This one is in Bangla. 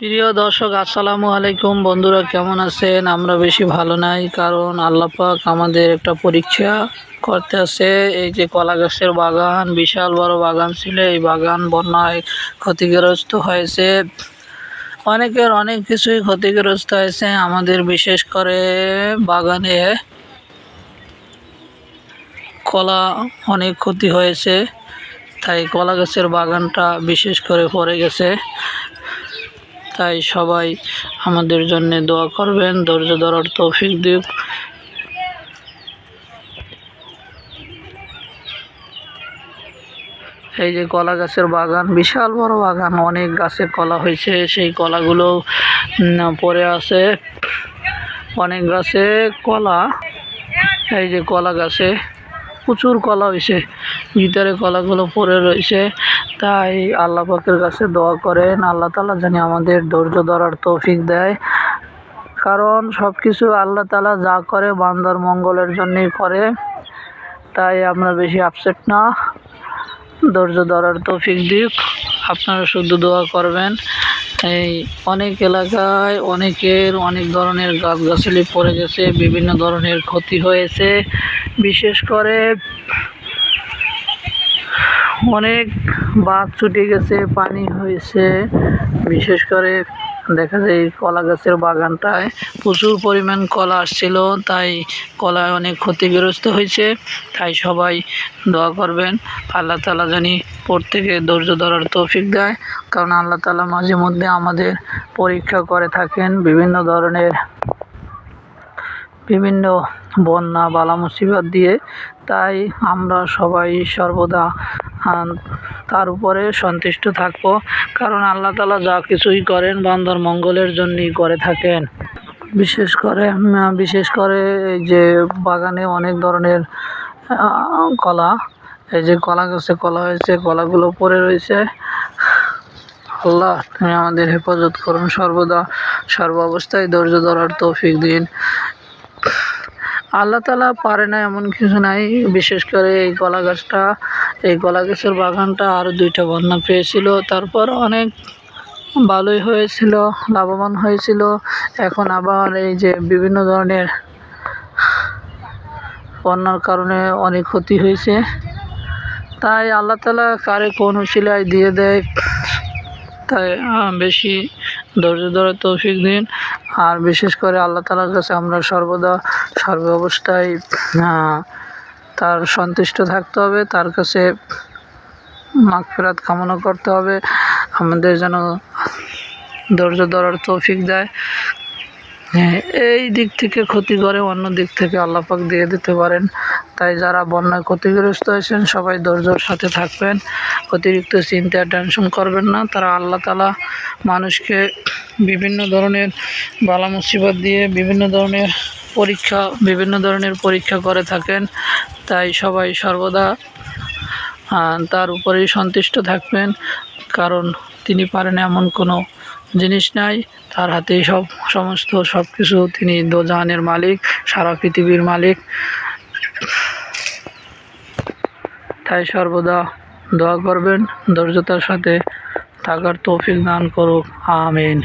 প্রিয় দর্শক, আসসালামু আলাইকুম। বন্ধুরা, কেমন আছেন? আমরা বেশি ভালো নাই, কারণ আল্লাহ পাক আমাদের একটা পরীক্ষা করতে আছে। এই যে কলা গাছের বাগান, বিশাল বড় বাগান ছিল। এই বাগান বন্যায় ক্ষতিগ্রস্ত হয়েছে। অনেকের অনেক কিছুই ক্ষতিগ্রস্ত হয়েছে। আমাদের বিশেষ করে বাগানে কলা অনেক ক্ষতি হয়েছে, তাই কলা গাছের বাগানটা বিশেষ করে পড়ে গেছে। তাই সবাই আমাদের জন্য দোয়া করবেন, ধৈর্য ধরার তৌফিক দিক। এই যে কলা গাছের বাগান, বিশাল বড় বাগান, অনেক গাছে কলা হয়েছে, সেই কলাগুলো পড়ে আছে। অনেক গাছে কলা, এই যে কলা গাছে। প্রচুর কলা হয়েছে। ভিতরে কলাগুলো পড়ে রয়েছে। তাই আল্লাহ পাকের কাছে দোয়া করেন। আল্লাহ তালা জানি আমাদের ধৈর্য ধরার তৌফিক দেয়। কারণ সব কিছু আল্লাহ তালা যা করে বান্দার মঙ্গলের জন্যই করে। তাই আমরা বেশি আপসেট না। ধৈর্য ধরার তৌফিক দিক। আপনারা শুধু দোয়া করবেন। এই অনেক এলাকায় অনেকের অনেক ধরনের গাছগাছালি পড়ে গেছে, বিভিন্ন ধরনের ক্ষতি হয়েছে। বিশেষ করে অনেক বাঁধ ছুটে গেছে, পানি হয়েছে। বিশেষ করে দেখা যায় এই কলা গাছের বাগানটায় প্রচুর পরিমাণ কলা আসছিল, তাই কলায় অনেক ক্ষতিগ্রস্ত হয়েছে। তাই সবাই দোয়া করবেন, আল্লাহ তালা জানি প্রত্যেকে ধৈর্য ধরার তৌফিক দেয়। কারণ আল্লাহ তালা মাঝে মধ্যে আমাদের পরীক্ষা করে থাকেন বিভিন্ন ধরনের বিভিন্ন বন্যা বালা মুসিবত দিয়ে। তাই আমরা সবাই সর্বদা তার উপরে সন্তুষ্ট থাকব। কারণ আল্লাহ তালা যা কিছুই করেন বান্দার মঙ্গলের জন্যই করে থাকেন। বিশেষ করে বিশেষ করে এই যে বাগানে অনেক ধরনের কলা, এই যে কলা গাছে কলা হয়েছে, কলাগুলো পড়ে রয়েছে। আল্লাহ, তুমি আমাদের হেফাজত করুন। সর্বদা সর্ব অবস্থায় ধৈর্য ধরার তৌফিক দিন। আল্লাহ তালা পারে না এমন কিছু নাই। বিশেষ করে এই কলা গাছটা, এই কলা গাছের বাগানটা আরও দুইটা বন্যা পেয়েছিল। তারপর অনেক ভালোই হয়েছিল, লাভবান হয়েছিল। এখন আবার এই যে বিভিন্ন ধরনের বন্যার কারণে অনেক ক্ষতি হয়েছে। তাই আল্লাহ তালা কারে কোন উশিলায় দিয়ে দেয়, তাই বেশি ধৈর্য ধরে তৌফিক দিন। আর বিশেষ করে আল্লাহ তালার কাছে আমরা সর্বদা সর্ব অবস্থায় তার সন্তুষ্ট থাকতে হবে, তার কাছে মাগফিরাত কামনা করতে হবে, আমাদের যেন ধৈর্য ধরার তৌফিক দেয়। এই দিক থেকে ক্ষতি করে অন্য দিক থেকে আল্লাহ পাক দিয়ে দিতে পারেন। তাই যারা বন্যায় ক্ষতিগ্রস্ত হয়েছেন, সবাই ধৈর্যর সাথে থাকবেন, অতিরিক্ত চিন্তা টেনশন করবেন না। তারা আল্লাহ তালা মানুষকে বিভিন্ন ধরনের বালা মুসিবত দিয়ে, বিভিন্ন ধরনের পরীক্ষা, বিভিন্ন ধরনের পরীক্ষা করে থাকেন। তাই সবাই সর্বদা তার উপরেই সন্তুষ্ট থাকবেন। কারণ তিনি পারেন এমন কোনো জিনিস নাই। তার হাতেই সব, সমস্ত সব কিছু তিনি দোজাহানের মালিক, সারা পৃথিবীর মালিক। তাই সর্বদা দোয়া করবেন। ধৈর্যতার সাথে থাকার তৌফিক দান করুক। আমিন।